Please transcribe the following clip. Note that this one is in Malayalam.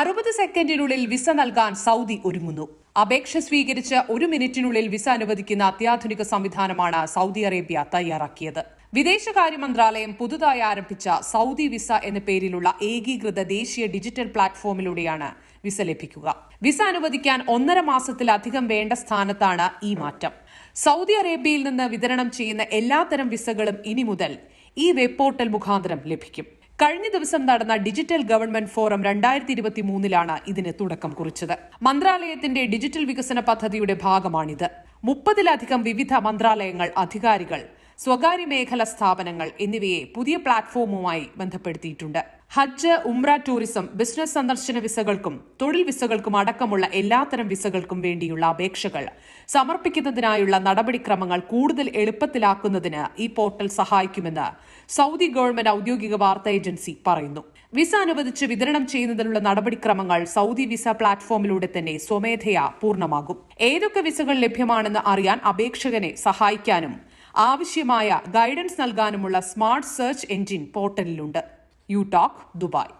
അറുപത് സെക്കൻഡിനുള്ളിൽ വിസ നൽകാൻ സൗദി ഒരുങ്ങുന്നു. അപേക്ഷ സ്വീകരിച്ച് ഒരു മിനിറ്റിനുള്ളിൽ വിസ അനുവദിക്കുന്ന അത്യാധുനിക സംവിധാനമാണ് സൗദി അറേബ്യ തയ്യാറാക്കിയത്. വിദേശകാര്യ മന്ത്രാലയം പുതുതായി ആരംഭിച്ച സൗദി വിസ എന്ന പേരിലുള്ള ഏകീകൃത ദേശീയ ഡിജിറ്റൽ പ്ലാറ്റ്ഫോമിലൂടെയാണ് വിസ ലഭിക്കുക. വിസ അനുവദിക്കാൻ ഒന്നര മാസത്തിലധികം വേണ്ട സ്ഥാനത്താണ് ഈ മാറ്റം. സൗദി അറേബ്യയിൽ നിന്ന് വിതരണം ചെയ്യുന്ന എല്ലാത്തരം വിസകളും ഇനി മുതൽ ഈ വെബ് പോർട്ടൽ മുഖാന്തരം ലഭിക്കും. കഴിഞ്ഞ ദിവസം നടന്ന ഡിജിറ്റൽ ഗവൺമെന്റ് ഫോറം രണ്ടായിരത്തി ഇരുപത്തി മൂന്നിലാണ് ഇതിന് തുടക്കം കുറിച്ചത്. മന്ത്രാലയത്തിന്റെ ഡിജിറ്റൽ വികസന പദ്ധതിയുടെ ഭാഗമാണിത്. മുപ്പതിലധികം വിവിധ മന്ത്രാലയങ്ങൾ അധികാരികൾ സ്വകാര്യ മേഖല സ്ഥാപനങ്ങൾ എന്നിവയെ പുതിയ പ്ലാറ്റ്ഫോമുമായി ബന്ധപ്പെടുത്തിയിട്ടുണ്ട്. ഹജ്ജ് ഉംറ ടൂറിസം ബിസിനസ് സന്ദർശന വിസകൾക്കും തൊഴിൽ വിസകൾക്കും അടക്കമുള്ള എല്ലാത്തരം വിസകൾക്കും വേണ്ടിയുള്ള അപേക്ഷകൾ സമർപ്പിക്കുന്നതിനായുള്ള നടപടിക്രമങ്ങൾ കൂടുതൽ എളുപ്പത്തിലാക്കുന്നതിന് ഈ പോർട്ടൽ സഹായിക്കുമെന്ന് സൗദി ഗവൺമെന്റ് ഔദ്യോഗിക വാർത്താ ഏജൻസി പറയുന്നു. വിസ അനുവദിച്ച് വിതരണം ചെയ്യുന്നതിനുള്ള നടപടിക്രമങ്ങൾ സൗദി വിസ പ്ലാറ്റ്ഫോമിലൂടെ തന്നെ സ്വമേധയാ പൂർണമാകും. ഏതൊക്കെ വിസകൾ ലഭ്യമാണെന്ന് അറിയാൻ അപേക്ഷകനെ സഹായിക്കാനും ആവശ്യമായ ഗൈഡൻസ് നൽകാനുമുള്ള സ്മാർട്ട് സെർച്ച് എഞ്ചിൻ പോർട്ടലിലുണ്ട് യു ടോക്ക് ദുബായ്.